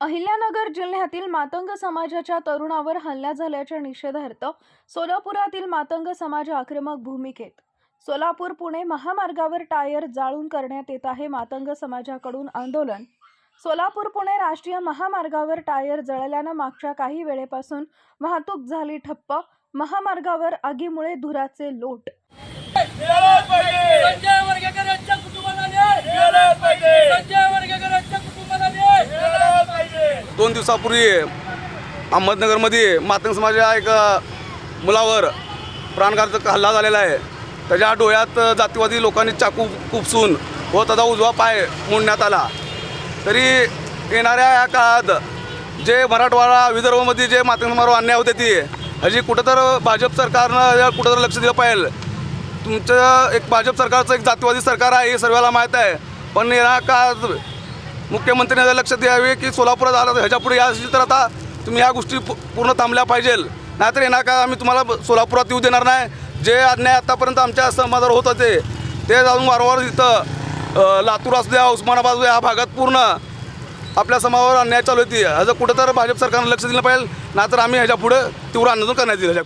अहिल्यानगर जिल्ह्यातील मातंग समाजाच्या तरुणावर हल्ला झाल्याच्या निषेधार्थ सोलापुरातील मातंग समाज आक्रमक भूमिकेत. सोलापूर पुणे महामार्गावर टायर जाळून करण्यात येत आहे मातंग समाजाकडून आंदोलन. सोलापूर पुणे राष्ट्रीय महामार्गावर टायर जळल्यानं मागच्या काही वेळेपासून वाहतूक झाली ठप्प महामार्गावर आगीमुळे धुराचे लोट. दोन दिवसापूर्वी अहमदनगरमध्ये मातंग समाजाच्या एक मुलावर प्राणघातक हल्ला झालेला आहे. त्याच्या डोळ्यात जातीवादी लोकांनी चाकू खुपसून व त्याचा उजवा पाय मोडण्यात आला. तरी येणाऱ्या या काळात जे मराठवाडा विदर्भामध्ये जे मातंग समारोह अन्याय होते ती ह्याची कुठं तर भाजप सरकारनं कुठं तर लक्ष दिलं पाहिजे. तुमचं एक भाजप सरकारचं एक जातीवादी सरकार आहे हे सर्वांना माहीत आहे. पण या काळात मुख्यमंत्र्यांनी लक्ष द्यावे की सोलापुरात आला ह्याच्या पुढे या तर आता तुम्ही ह्या गोष्टी पूर्ण थांबल्या पाहिजेल नाहीतर येणार का? आम्ही तुम्हाला सोलापुरात येऊ देणार नाही. जे अन्याय आतापर्यंत आमच्या समाजावर होत होते ते जाऊन वारंवार इथं लातूर असू द्या उस्मानाबाद असू द्या, या भागात पूर्ण आपल्या समाजावर अन्याय चालू होती. ह्याचं कुठं तर भाजप सरकारनं लक्ष दिलं पाहिजे. नाहीतर आम्ही ह्याच्या पुढे तीव्र आंदोलन करण्यात येईल.